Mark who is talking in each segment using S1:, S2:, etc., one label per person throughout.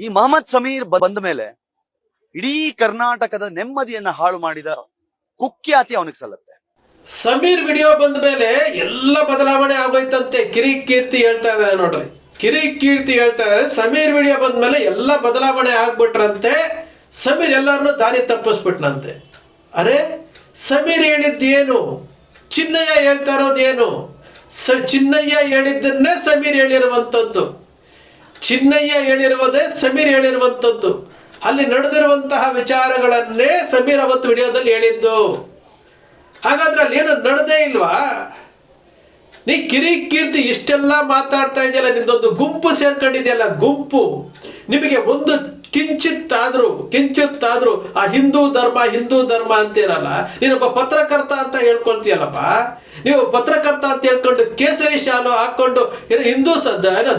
S1: ಈ ಮಹಮ್ಮದ್ ಸಮೀರ್ ಬಂದ ಮೇಲೆ ಇಡೀ ಕರ್ನಾಟಕದ ನೆಮ್ಮದಿಯನ್ನ ಹಾಳು ಮಾಡಿದ ಕುಖ್ಯಾತಿ ಅವನಿಗೆ ಸಲ್ಲತ್ತೆ.
S2: ಸಮೀರ್ ವಿಡಿಯೋ ಬಂದ ಮೇಲೆ ಎಲ್ಲ ಬದಲಾವಣೆ ಆಗೋಯ್ತಂತೆ. ಕಿರಿ ಕೀರ್ತಿ ಹೇಳ್ತಾ ಇದ್ದಾರೆ ನೋಡ್ರಿ. ಕಿರಿ ಕೀರ್ತಿ ಹೇಳ್ತಾ ಇದ್ದಾರೆ ಸಮೀರ್ ವಿಡಿಯೋ ಬಂದ ಮೇಲೆ ಎಲ್ಲ ಬದಲಾವಣೆ ಆಗ್ಬಿಟ್ರಂತೆ. ಸಮೀರ್ ಎಲ್ಲರನ್ನೂ ದಾರಿ ತಪ್ಪಿಸ್ಬಿಟ್ನಂತೆ. ಅರೆ, ಸಮೀರ್ ಹೇಳಿದ್ದೇನು? ಚಿನ್ನಯ್ಯ ಹೇಳ್ತಾ ಇರೋದೇನು? ಚಿನ್ನಯ್ಯ ಹೇಳಿದ್ದನ್ನೇ ಸಮೀರ್ ಹೇಳಿರುವಂಥದ್ದು ಚಿನ್ನಯ್ಯ ಹೇಳಿರುವುದೇ ಸಮೀರ್ ಹೇಳಿರುವಂಥದ್ದು. ಅಲ್ಲಿ ನಡೆದಿರುವಂತಹ ವಿಚಾರಗಳನ್ನೇ ಸಮೀರ್ ಅವತ್ತು ವಿಡಿಯೋದಲ್ಲಿ ಹೇಳಿದ್ದು. ಹಾಗಾದ್ರೆ ಅಲ್ಲಿ ಏನು ನಡೆದೇ ಇಲ್ವಾ? ನೀ ಕಿರಿ ಕೀರ್ತಿ ಇಷ್ಟೆಲ್ಲ ಮಾತಾಡ್ತಾ ಇದೆಯಲ್ಲ ನಿಮ್ದೊಂದು ಗುಂಪು ಸೇರ್ಕೊಂಡಿದೆಯಲ್ಲ, ಗುಂಪು. ನಿಮಗೆ ಒಂದು ಕಿಂಚಿತ್ತಾದ್ರೂ ಕಿಂಚಿತ್ತಾದ್ರೂ, ಆ ಹಿಂದೂ ಧರ್ಮ ಹಿಂದೂ ಧರ್ಮ ಅಂತೀರಲ್ಲ ನೀನೊಬ್ಬ ಪತ್ರಕರ್ತ ಅಂತ ಹೇಳ್ಕೊಳ್ತೀಯಲ್ಲಪ್ಪ? ನೀವು ಪತ್ರಕರ್ತ ಅಂತ ಹೇಳ್ಕೊಂಡು ಕೇಸರಿ ಶಾಲು ಹಾಕೊಂಡು ಹಿಂದೂ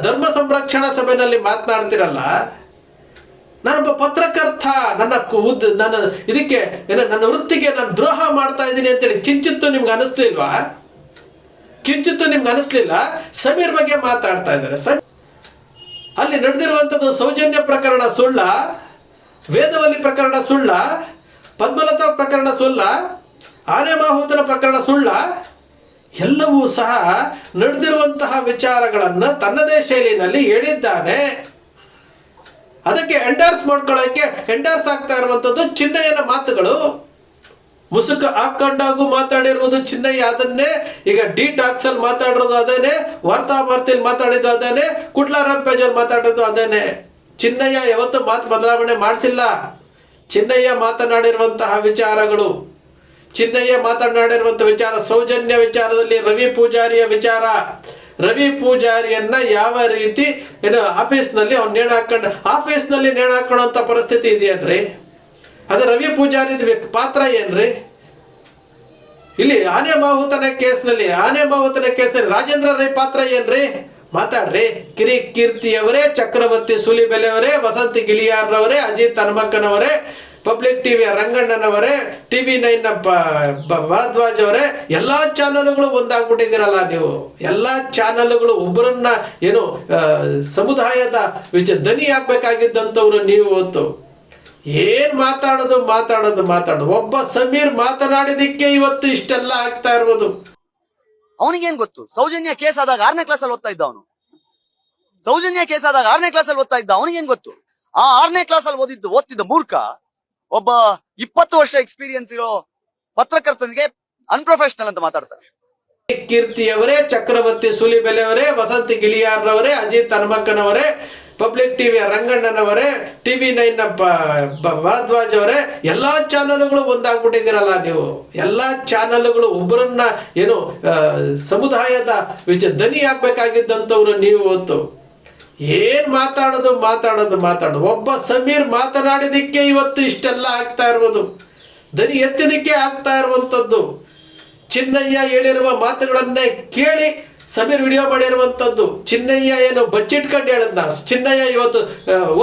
S2: ಧರ್ಮ ಸಂರಕ್ಷಣಾ ಸಭೆಯಲ್ಲಿ ಮಾತನಾಡ್ತಿರಲ್ಲ? ನಾನೊಬ್ಬ ಪತ್ರಕರ್ತ, ನನ್ನ ಉದ್ದ ಉದ್ ನನ್ನ ಇದಕ್ಕೆ ಏನೋ ನನ್ನ ವೃತ್ತಿಗೆ ನಾನು ದ್ರೋಹ ಮಾಡ್ತಾ ಇದ್ದೀನಿ ಅಂತೇಳಿ ಕಿಂಚಿತ್ತು ನಿಮ್ಗೆ ಅನಿಸ್ಲಿಲ್ವಾ ಕಿಂಚಿತ್ತು ನಿಮ್ಗೆ ಅನಿಸ್ಲಿಲ್ಲ ಸಮೀರ್ ಬಗ್ಗೆ ಮಾತಾಡ್ತಾ ಇದ್ದಾರೆ. ಅಲ್ಲಿ ನಡೆದಿರುವಂಥದ್ದು ಸೌಜನ್ಯ ಪ್ರಕರಣ ಸುಳ್ಳ. ವೇದವಲ್ಲಿ ಪ್ರಕರಣ ಸುಳ್ಳ, ಪದ್ಮಲತಾ ಪ್ರಕರಣ ಸುಳ್ಳ ಆನೆ ಮಾಹುತನ ಪ್ರಕರಣ ಸುಳ್ಳ, ಎಲ್ಲವೂ ಸಹ ನಡೆದಿರುವಂತಹ ವಿಚಾರಗಳನ್ನು ತನ್ನದೇ ಶೈಲಿನಲ್ಲಿ ಹೇಳಿದ್ದಾನೆ. ಅದಕ್ಕೆ ಎಂಡರ್ಸ್ ಮಾಡ್ಕೊಳ್ಳೋಕೆ ಎಂಡರ್ಸ್ ಆಗ್ತಾ ಇರುವಂಥದ್ದು ಚಿನ್ನಯ್ಯನ ಮಾತುಗಳು. ಮುಸುಕು ಹಾಕೊಂಡಾಗೂ ಮಾತಾಡಿರುವುದು ಚಿನ್ನಯ್ಯ, ಅದನ್ನೇ ಈಗ ಡಿ ಟಾಕ್ಸ್ ಅಲ್ಲಿ ಮಾತಾಡಿರೋದು ಅದೇನೆ, ವಾರ್ತಾ ವಾರ್ತೆಯಲ್ಲಿ ಮಾತಾಡಿದ್ದು ಅದೇನೆ ಕುಡ್ಲಾರಾಮ್ ಪೇಜಲ್ಲಿ ಮಾತಾಡಿರೋದು ಅದೇನೆ. ಚಿನ್ನಯ್ಯ ಯಾವತ್ತೂ ಮಾತು ಬದಲಾವಣೆ ಮಾಡಿಸಿಲ್ಲ. ಚಿನ್ನಯ್ಯ ಮಾತನಾಡಿರುವಂತಹ ವಿಚಾರಗಳು, ಚಿನ್ನಯ್ಯ ಮಾತನಾಡಿರುವಂತಹ ವಿಚಾರ, ಸೌಜನ್ಯ ವಿಚಾರದಲ್ಲಿ ರವಿ ಪೂಜಾರಿಯ ವಿಚಾರ. ರವಿ ಪೂಜಾರಿಯನ್ನ ಯಾವ ರೀತಿ, ಏನು ಆಫೀಸ್ನಲ್ಲಿ ಅವ್ನು ನೇಣು ಹಾಕೊಂಡು ಆಫೀಸ್ನಲ್ಲಿ ನೇಣು ಪರಿಸ್ಥಿತಿ ಇದೆಯೇನ್ರಿ? ಅದು ರವಿ ಪೂಜಾರಿ ಪಾತ್ರ ಏನ್ರಿ? ಇಲ್ಲಿ ಆನೆ ಮಾಹುತನ ಕೇಸ್ನಲ್ಲಿ ಆನೆ ಮಾಹುತನ ಕೇಸ್ನಲ್ಲಿ ರಾಜೇಂದ್ರ ರೈ ಪಾತ್ರ ಏನ್ರಿ? ಮಾತಾಡ್ರಿ. ಕಿರಿ ಕೀರ್ತಿಯವರೇ, ಚಕ್ರವರ್ತಿ ಸುಲಿಬೆಲೆಯವರೇ, ವಸಂತಿ ಗಿಳಿಯಾರ್ರವರೇ ಅಜಿತ್ ಹನುಮಕ್ಕನವರೇ ಪಬ್ಲಿಕ್ ಟಿವಿಯ ರಂಗಣ್ಣನವರೇ ಟಿ ವಿ ನೈನ್ ಭರದ್ವಾಜ್ ಅವರೇ, ಎಲ್ಲಾ ಚಾನಲ್ಗಳು ಒಂದಾಗ್ಬಿಟ್ಟಿದ್ದೀರಲ್ಲ ನೀವು. ಎಲ್ಲಾ ಚಾನಲ್ಗಳು ಒಬ್ಬರನ್ನ ಏನು ಸಮುದಾಯದ ವಿಚ ದನಿ ಆಗ್ಬೇಕಾಗಿದ್ದಂಥವ್ರು ನೀವು ಇವತ್ತು ಏನ್ ಮಾತಾಡೋದು ಮಾತಾಡೋದು ಮಾತಾಡೋದು. ಒಬ್ಬ ಸಮೀರ್ ಮಾತನಾಡಿದಕ್ಕೆ ಇವತ್ತು ಇಷ್ಟೆಲ್ಲ ಆಗ್ತಾ ಇರ್ಬೋದು.
S1: ಅವನಿಗೇನ್ ಗೊತ್ತು? ಸೌಜನ್ಯ ಕೇಸ್ ಆದಾಗ ಆರನೇ ಕ್ಲಾಸ್ ಅಲ್ಲಿ ಓದ್ತಾ ಇದ್ದ ಅವನು. ಸೌಜನ್ಯ ಕೇಸ್ ಆದಾಗ ಆರನೇ ಕ್ಲಾಸ್ ಅಲ್ಲಿ ಓದ್ತಾ ಇದ್ದ, ಅವನಿಗೇನ್ ಗೊತ್ತು? ಆ ಆರನೇ ಕ್ಲಾಸ್ ಅಲ್ಲಿ ಓದಿದ್ದು, ಓದ್ತಿದ್ದ ಮೂರ್ಖ, ಒಬ್ಬ ಇಪ್ಪತ್ತು ವರ್ಷ ಎಕ್ಸ್ಪೀರಿಯನ್ಸ್ ಇರೋ ಪತ್ರಕರ್ತನಿಗೆ ಅನ್ಪ್ರೊಫೆಷನಲ್ ಅಂತ ಮಾತಾಡ್ತಾರೆ.
S2: ಕೀರ್ತಿಯವರೇ, ಚಕ್ರವರ್ತಿ ಸುಲಿಬೆಲೆಯವರೇ, ವಸಂತಿ ಗಿಳಿಯಾರ್ರವರೇ, ಅಜಿತ್ ಹನುಮಕ್ಕನವರೇ ಪಬ್ಲಿಕ್ ಟಿವಿಯ ರಂಗಣ್ಣನವರೇ ಟಿ ವಿ ನೈನ್ ಭರದ್ವಾಜ್ ಅವರೇ ಎಲ್ಲಾ ಚಾನಲ್ಗಳು ಒಂದಾಗ್ಬಿಟ್ಟಿದ್ದೀರಲ್ಲ ನೀವು. ಎಲ್ಲಾ ಚಾನಲ್ಗಳು ಒಬ್ಬರನ್ನ ಏನು ಸಮುದಾಯದ ವಿಚ, ದನಿ ಆಗ್ಬೇಕಾಗಿದ್ದಂಥವ್ರು ನೀವು ಇವತ್ತು ಏನ್ ಮಾತಾಡೋದು ಮಾತಾಡೋದು ಮಾತಾಡೋದು. ಒಬ್ಬ ಸಮೀರ್ ಮಾತನಾಡಿದಕ್ಕೆ ಇವತ್ತು ಇಷ್ಟೆಲ್ಲ ಆಗ್ತಾ ಇರ್ಬೋದು. ದನಿ ಎತ್ತಿದಕ್ಕೆ ಆಗ್ತಾ ಇರುವಂಥದ್ದು. ಚಿನ್ನಯ್ಯ ಹೇಳಿರುವ ಮಾತುಗಳನ್ನೇ ಕೇಳಿ ಸಮೀರ್ ವಿಡಿಯೋ ಮಾಡಿರುವಂಥದ್ದು ಚಿನ್ನಯ್ಯ ಏನು ಬಚ್ಚಿಟ್ಕೊಂಡು ಹೇಳದ್ನ? ಚಿನ್ನಯ್ಯ ಇವತ್ತು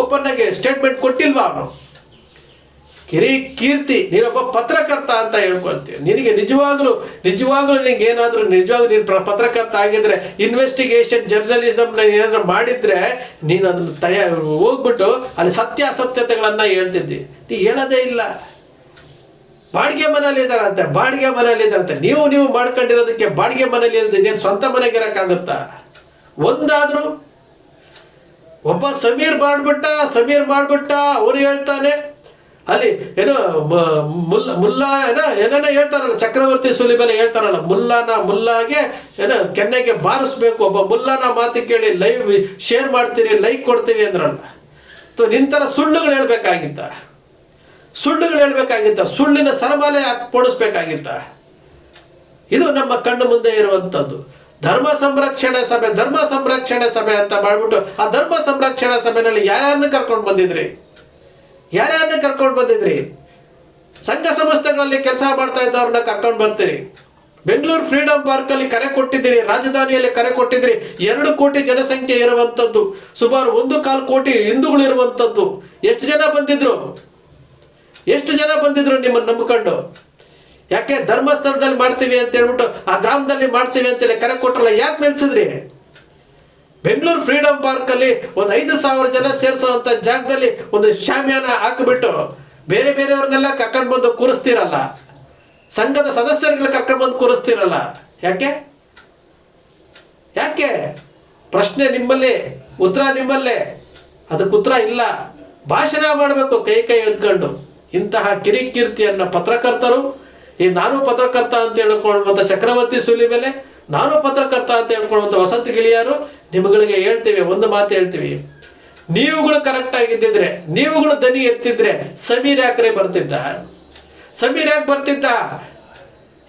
S2: ಓಪನ್ ಆಗಿ ಸ್ಟೇಟ್ಮೆಂಟ್ ಕೊಟ್ಟಿಲ್ವಾ ಅವನು? ಕಿರಿ ಕೀರ್ತಿ, ನೀನೊಬ್ಬ ಪತ್ರಕರ್ತ ಅಂತ ಹೇಳ್ಕೊಳ್ತೀವಿ ನಿನಗೆ ನಿಜವಾಗ್ಲೂ ನಿಜವಾಗ್ಲೂ ನಿನಗೆ ಏನಾದರೂ, ನಿಜವಾಗ್ಲೂ ನೀನು ಪತ್ರಕರ್ತ ಆಗಿದ್ರೆ ಇನ್ವೆಸ್ಟಿಗೇಷನ್ ಜರ್ನಲಿಸಮ್ನ ಏನಾದರೂ ಮಾಡಿದ್ರೆ, ನೀನು ಅದನ್ನು ತಯ ಹೋಗ್ಬಿಟ್ಟು ಅಲ್ಲಿ ಸತ್ಯಾಸತ್ಯತೆಗಳನ್ನ ಹೇಳ್ತಿದ್ದಿ. ನೀ ಹೇಳೋದೇ ಇಲ್ಲ. ಬಾಡಿಗೆ ಮನೇಲಿ ಇದ್ದಾರಂತೆ, ಬಾಡಿಗೆ ಮನೇಲಿ ಇದ್ದಾರಂತೆ. ನೀವು ನೀವು ಮಾಡ್ಕೊಂಡಿರೋದಕ್ಕೆ ಬಾಡಿಗೆ ಮನೆಯಲ್ಲಿ ಇಲ್ಲದೆ ನೀನು ಸ್ವಂತ ಮನೆಗೆ ಇರೋಕ್ಕಾಗುತ್ತಾ? ಒಂದಾದರೂ, ಒಬ್ಬ ಸಮೀರ್ ಮಾಡ್ಬಿಟ್ಟ ಸಮೀರ್ ಮಾಡ್ಬಿಟ್ಟ, ಅವ್ರು ಹೇಳ್ತಾನೆ, ಅಲ್ಲಿ ಏನು ಮುಲ್ಲ, ಮುಲ್ಲಾ, ಏನ, ಏನೇನೋ ಹೇಳ್ತಾರಲ್ಲ, ಚಕ್ರವರ್ತಿ ಸುಲಿಬೆಲೆ ಹೇಳ್ತಾರಲ್ಲ, ಮುಲ್ಲಾನ ಮುಲ್ಲಾಗೆ, ಏನೋ, ಕೆನ್ನೆಗೆ ಬಾರಿಸ್ಬೇಕು, ಒಬ್ಬ ಮುಲ್ಲಾನ ಮಾತು ಕೇಳಿ ಲೈವ್ ಶೇರ್ ಮಾಡ್ತೀರಿ, ಲೈಕ್ ಕೊಡ್ತೀವಿ ಅಂದ್ರಲ್ಲ. ನಿಂತರ ಸುಳ್ಳುಗಳು ಹೇಳ್ಬೇಕಾಗಿತ್ತ? ಸುಳ್ಳುಗಳು ಹೇಳ್ಬೇಕಾಗಿತ್ತ, ಸುಳ್ಳಿನ ಸರಮಾಲೆ ಪೋಡಿಸ್ಬೇಕಾಗಿತ್ತ. ಇದು ನಮ್ಮ ಕಣ್ಣು ಮುಂದೆ ಇರುವಂಥದ್ದು. ಧರ್ಮ ಸಂರಕ್ಷಣೆ ಸಭೆ, ಧರ್ಮ ಸಂರಕ್ಷಣೆ ಸಭೆ ಅಂತ ಮಾಡಿಬಿಟ್ಟು ಆ ಧರ್ಮ ಸಂರಕ್ಷಣಾ ಸಭೆಯಲ್ಲಿ ಯಾರ್ಯಾರನ್ನ ಕರ್ಕೊಂಡು ಬಂದಿದ್ರಿ? ಯಾರ್ಯಾರನ್ನ ಕರ್ಕೊಂಡು ಬಂದಿದ್ರಿ? ಸಂಘ ಸಂಸ್ಥೆಗಳಲ್ಲಿ ಕೆಲಸ ಮಾಡ್ತಾ ಇದ್ದವ್ರನ್ನ ಕರ್ಕೊಂಡು ಬರ್ತೀರಿ? ಬೆಂಗಳೂರು ಫ್ರೀಡಂ ಪಾರ್ಕ್ ಅಲ್ಲಿ ಕರೆ ಕೊಟ್ಟಿದ್ದೀರಿ, ರಾಜಧಾನಿಯಲ್ಲಿ ಕರೆ ಕೊಟ್ಟಿದ್ದೀರಿ. ಎರಡು ಕೋಟಿ ಜನಸಂಖ್ಯೆ ಇರುವಂತದ್ದು ಸುಮಾರು ಒಂದು ಕಾಲು ಕೋಟಿ ಹಿಂದೂಗಳು ಇರುವಂತದ್ದು ಎಷ್ಟು ಜನ ಬಂದಿದ್ರು? ಎಷ್ಟು ಜನ ಬಂದಿದ್ರು ನಿಮ್ಮನ್ನು ನಂಬಿಕೊಂಡು? ಯಾಕೆ ಧರ್ಮಸ್ಥಳದಲ್ಲಿ ಮಾಡ್ತೀವಿ ಅಂತ ಹೇಳ್ಬಿಟ್ಟು ಆ ಗ್ರಾಮದಲ್ಲಿ ಮಾಡ್ತೀವಿ ಅಂತೇಳಿ ಕರೆ ಕೊಟ್ಟರಲ್ಲ ಯಾಕೆ ನೆಲೆಸಿದ್ರಿ ಬೆಂಗಳೂರು ಫ್ರೀಡಮ್ ಪಾರ್ಕ್ ಅಲ್ಲಿ ಒಂದು ಐದು ಸಾವಿರ ಜನ ಸೇರಿಸುವಂತ ಜಾಗದಲ್ಲಿ ಒಂದು ಶಾಮಿಯಾನ ಹಾಕಿಬಿಟ್ಟು ಬೇರೆ ಬೇರೆಯವ್ರನ್ನೆಲ್ಲ ಕರ್ಕೊಂಡು ಬಂದು ಕೂರಿಸ್ತೀರಲ್ಲ? ಸಂಘದ ಸದಸ್ಯರುಗಳು ಕರ್ಕೊಂಡು ಬಂದು ಕೂರಿಸ್ತೀರಲ್ಲ? ಯಾಕೆ? ಯಾಕೆ? ಪ್ರಶ್ನೆ ನಿಮ್ಮಲ್ಲಿ, ಉತ್ತರ ನಿಮ್ಮಲ್ಲೇ. ಅದಕ್ಕೆ ಉತ್ತರ ಇಲ್ಲ. ಭಾಷಣ ಮಾಡಬೇಕು ಕೈ ಕೈ ಎತ್ಕೊಂಡು ಇಂತಹ ಕಿರಿಕೀರ್ತಿಯನ್ನ ಪತ್ರಕರ್ತರು, ಈ ನಾನು ಪತ್ರಕರ್ತ ಅಂತ ಹೇಳ್ಕೊಳ್ಳುವಂಥ ಚಕ್ರವರ್ತಿ ಸುಲಿಬೆಲೆ, ನಾನು ಪತ್ರಕರ್ತ ಅಂತ ಹೇಳ್ಕೊಳ್ಳುವಂಥ ವಸಂತ ಗಿಳಿಯಾರು, ನಿಮ್ಗಳಿಗೆ ಹೇಳ್ತೀವಿ, ಒಂದು ಮಾತು ಹೇಳ್ತೀವಿ. ನೀವುಗಳು ಕರೆಕ್ಟ್ ಆಗಿದ್ದಿದ್ರೆ, ನೀವುಗಳು ದನಿ ಎತ್ತಿದ್ರೆ, ಸಮೀರ್ ಯಾಕ್ರೆ ಬರ್ತಿದ್ದ? ಸಮೀರ್ ಯಾಕೆ ಬರ್ತಿದ್ದ?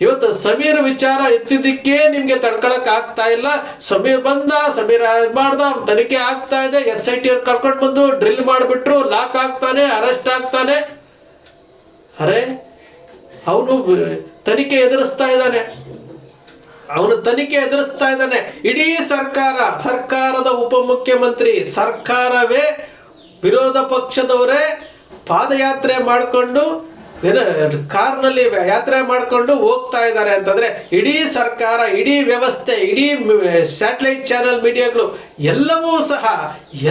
S2: ಇವತ್ತು ಸಮೀರ್ ವಿಚಾರ ಎತ್ತಿದ್ದಕ್ಕೆ ನಿಮ್ಗೆ ತಡ್ಕೊಳಕ್ ಆಗ್ತಾ ಇಲ್ಲ. ಸಮೀರ್ ಬಂದ, ಸಮೀರ್ ಮಾಡ್ದ, ತನಿಖೆ ಆಗ್ತಾ ಇದೆ. ಎಸ್ ಐ ಟಿ ಅವ್ರು ಕರ್ಕೊಂಡು ಬಂದು, ಡ್ರಿಲ್ ಮಾಡಿಬಿಟ್ರು, ಲಾಕ್ ಆಗ್ತಾನೆ, ಅರೆಸ್ಟ್ ಆಗ್ತಾನೆ. ಅರೆ, ಅವನು ತನಿಖೆ ಎದುರಿಸ್ತಾ ಇದ್ದಾನೆ. ಅವನು ತನಿಖೆ ಎದುರಿಸ್ತಾ ಇದ್ದಾನೆ. ಇಡೀ ಸರ್ಕಾರ, ಸರ್ಕಾರದ ಉಪಮುಖ್ಯಮಂತ್ರಿ ಸರ್ಕಾರವೇ ವಿರೋಧ ಪಕ್ಷದವರೇ ಪಾದಯಾತ್ರೆ ಮಾಡಿಕೊಂಡು ಏನ ಕಾರ್ನಲ್ಲಿ ಯಾತ್ರೆ ಮಾಡಿಕೊಂಡು ಹೋಗ್ತಾ ಇದ್ದಾರೆ ಅಂತಂದ್ರೆ ಇಡೀ ಸರ್ಕಾರ, ಇಡೀ ವ್ಯವಸ್ಥೆ, ಇಡೀ ಸ್ಯಾಟಲೈಟ್ ಚಾನಲ್ ಮೀಡಿಯಾಗಳು ಎಲ್ಲವೂ ಸಹ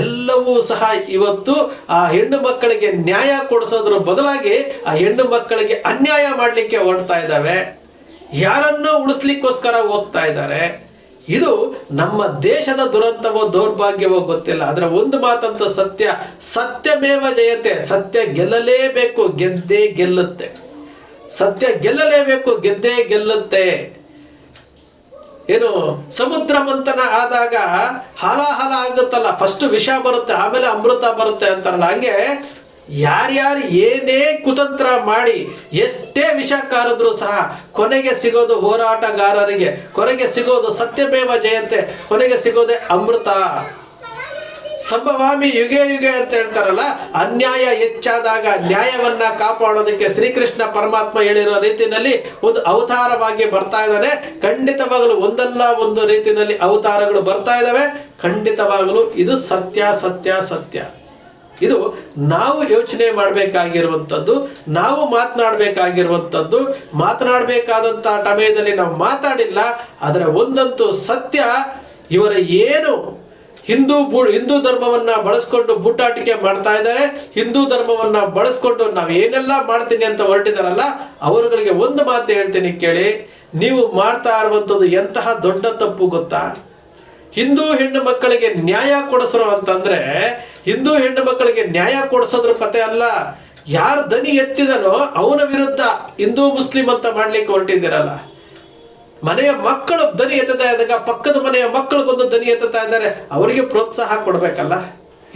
S2: ಎಲ್ಲವೂ ಸಹ ಇವತ್ತು ಆ ಹೆಣ್ಣು ಮಕ್ಕಳಿಗೆ ನ್ಯಾಯ ಕೊಡಿಸೋದ್ರ ಬದಲಾಗಿ ಆ ಹೆಣ್ಣು ಮಕ್ಕಳಿಗೆ ಅನ್ಯಾಯ ಮಾಡಲಿಕ್ಕೆ ಹೊರಡ್ತಾ ಇದ್ದಾವೆ. ಯಾರನ್ನೋ ಉಳಿಸ್ಲಿಕ್ಕೋಸ್ಕರ ಹೋಗ್ತಾ ಇದ್ದಾರೆ? ಇದು ನಮ್ಮ ದೇಶದ ದುರಂತವೋ ದೌರ್ಭಾಗ್ಯವೋ ಗೊತ್ತಿಲ್ಲ. ಆದ್ರೆ ಒಂದು ಮಾತಂತೂ ಸತ್ಯ, ಸತ್ಯಮೇವ ಜಯತೆ, ಸತ್ಯ ಗೆಲ್ಲಲೇಬೇಕು, ಗೆದ್ದೇ ಗೆಲ್ಲುತ್ತೆ. ಸತ್ಯ ಗೆಲ್ಲಲೇಬೇಕು, ಗೆದ್ದೇ ಗೆಲ್ಲುತ್ತೆ. ಏನು, ಸಮುದ್ರ ಮಂಥನ ಆದಾಗ ಹಾಲಾಹಲ ಆಗುತ್ತಲ್ಲ ಫಸ್ಟ್ ವಿಷ ಬರುತ್ತೆ, ಆಮೇಲೆ ಅಮೃತ ಬರುತ್ತೆ ಅಂತಾರಲ್ಲ. ಹಂಗೆ ಯಾರ್ಯಾರು ಏನೇ ಕುತಂತ್ರ ಮಾಡಿ ಎಷ್ಟೇ ವಿಷ ಕಾರಿದ್ರು ಸಹ ಕೊನೆಗೆ ಸಿಗೋದು ಹೋರಾಟಗಾರರಿಗೆ, ಕೊನೆಗೆ ಸಿಗೋದು ಸತ್ಯಮೇವ ಜಯಂತೆ, ಕೊನೆಗೆ ಸಿಗೋದೆ ಅಮೃತ. ಸಂಭವಾಮಿ ಯುಗೆ ಯುಗೆ ಅಂತ ಹೇಳ್ತಾರಲ್ಲ, ಅನ್ಯಾಯ ಹೆಚ್ಚಾದಾಗ ನ್ಯಾಯವನ್ನ ಕಾಪಾಡೋದಕ್ಕೆ ಶ್ರೀಕೃಷ್ಣ ಪರಮಾತ್ಮ ಹೇಳಿರೋ ರೀತಿಯಲ್ಲಿ ಒಂದು ಅವತಾರವಾಗಿ ಬರ್ತಾ ಇದ್ದಾನೆ. ಖಂಡಿತವಾಗಲೂ ಒಂದಲ್ಲ ಒಂದು ರೀತಿಯಲ್ಲಿ ಅವತಾರಗಳು ಬರ್ತಾ ಇದ್ದಾವೆ. ಖಂಡಿತವಾಗಲು ಇದು ಸತ್ಯ ಸತ್ಯ ಸತ್ಯ. ಇದು ನಾವು ಯೋಚನೆ ಮಾಡಬೇಕಾಗಿರುವಂಥದ್ದು, ನಾವು ಮಾತನಾಡಬೇಕಾಗಿರುವಂಥದ್ದು, ಮಾತನಾಡಬೇಕಾದಂಥ ಸಮಯದಲ್ಲಿ ನಾವು ಮಾತಾಡಿಲ್ಲ ಅದರ ಒಂದಂತೂ ಸತ್ಯ, ಇವರ ಏನು ಹಿಂದೂ ಬು, ಹಿಂದೂ ಧರ್ಮವನ್ನ ಬಳಸ್ಕೊಂಡು ಬೂಟಾಟಿಕೆ ಮಾಡ್ತಾ ಇದ್ದಾರೆ, ಹಿಂದೂ ಧರ್ಮವನ್ನ ಬಳಸ್ಕೊಂಡು ನಾವು ಏನೆಲ್ಲ ಮಾಡ್ತೀನಿ ಅಂತ ಹೊರಟಿದಾರಲ್ಲ, ಅವರುಗಳಿಗೆ ಒಂದು ಮಾತು ಹೇಳ್ತೀನಿ ಕೇಳಿ, ನೀವು ಮಾಡ್ತಾ ಇರುವಂಥದ್ದು ಎಂತಹ ದೊಡ್ಡ ತಪ್ಪು ಗೊತ್ತಾ? ಹಿಂದೂ ಹೆಣ್ಣು ಮಕ್ಕಳಿಗೆ ನ್ಯಾಯ ಕೊಡಿಸ್ರು ಅಂತಂದ್ರೆ ಹಿಂದೂ ಹೆಣ್ಣು ಮಕ್ಕಳಿಗೆ ನ್ಯಾಯ ಕೊಡಿಸೋದ್ರ ಕತೆ ಅಲ್ಲ. ಯಾರು ದನಿ ಎತ್ತಿದನೋ ಅವನ ವಿರುದ್ಧ ಹಿಂದೂ ಮುಸ್ಲಿಂ ಅಂತ ಮಾಡ್ಲಿಕ್ಕೆ ಹೊರಟಿದ್ದೀರಲ್ಲ. ಮನೆಯ ಮಕ್ಕಳು ದನಿ ಎತ್ತುತ್ತಾ ಇದ್ದಾಗ ಪಕ್ಕದ ಮನೆಯ ಮಕ್ಕಳು ಬಂದು ದನಿ ಎತ್ತುತ್ತಾ ಇದ್ದಾರೆ, ಅವರಿಗೆ ಪ್ರೋತ್ಸಾಹ ಕೊಡಬೇಕಲ್ಲ.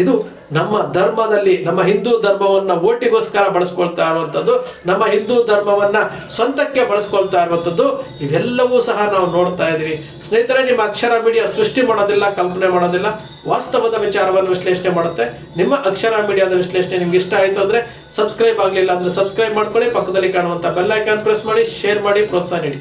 S2: ಇದು ನಮ್ಮ ಧರ್ಮದಲ್ಲಿ, ನಮ್ಮ ಹಿಂದೂ ಧರ್ಮವನ್ನ ಓಟಿಗೋಸ್ಕರ ಬಳಸ್ಕೊಳ್ತಾ ಇರುವಂಥದ್ದು, ನಮ್ಮ ಹಿಂದೂ ಧರ್ಮವನ್ನ ಸ್ವಂತಕ್ಕೆ ಬಳಸ್ಕೊಳ್ತಾ ಇರುವಂಥದ್ದು, ಇವೆಲ್ಲವೂ ಸಹ ನಾವು ನೋಡ್ತಾ ಇದ್ದೀವಿ. ಸ್ನೇಹಿತರೆ, ನಿಮ್ಮ ಅಕ್ಷರ ಮೀಡಿಯಾ ಸೃಷ್ಟಿ ಮಾಡೋದಿಲ್ಲ, ಕಲ್ಪನೆ ಮಾಡೋದಿಲ್ಲ, ವಾಸ್ತವದ ವಿಚಾರವನ್ನು ವಿಶ್ಲೇಷಣೆ ಮಾಡುತ್ತೆ. ನಿಮ್ಮ ಅಕ್ಷರ ಮೀಡಿಯಾದ ವಿಶ್ಲೇಷಣೆ ನಿಮ್ಗೆ ಇಷ್ಟ ಆಯಿತು ಅಂದ್ರೆ ಸಬ್ಸ್ಕ್ರೈಬ್ ಆಗಲಿಲ್ಲ ಅಂದ್ರೆ ಸಬ್ಸ್ಕ್ರೈಬ್ ಮಾಡ್ಕೊಳ್ಳಿ, ಪಕ್ಕದಲ್ಲಿ ಕಾಣುವಂಥ ಬೆಲ್ ಐಕಾನ್ ಪ್ರೆಸ್ ಮಾಡಿ, ಶೇರ್ ಮಾಡಿ, ಪ್ರೋತ್ಸಾಹ ನೀಡಿ.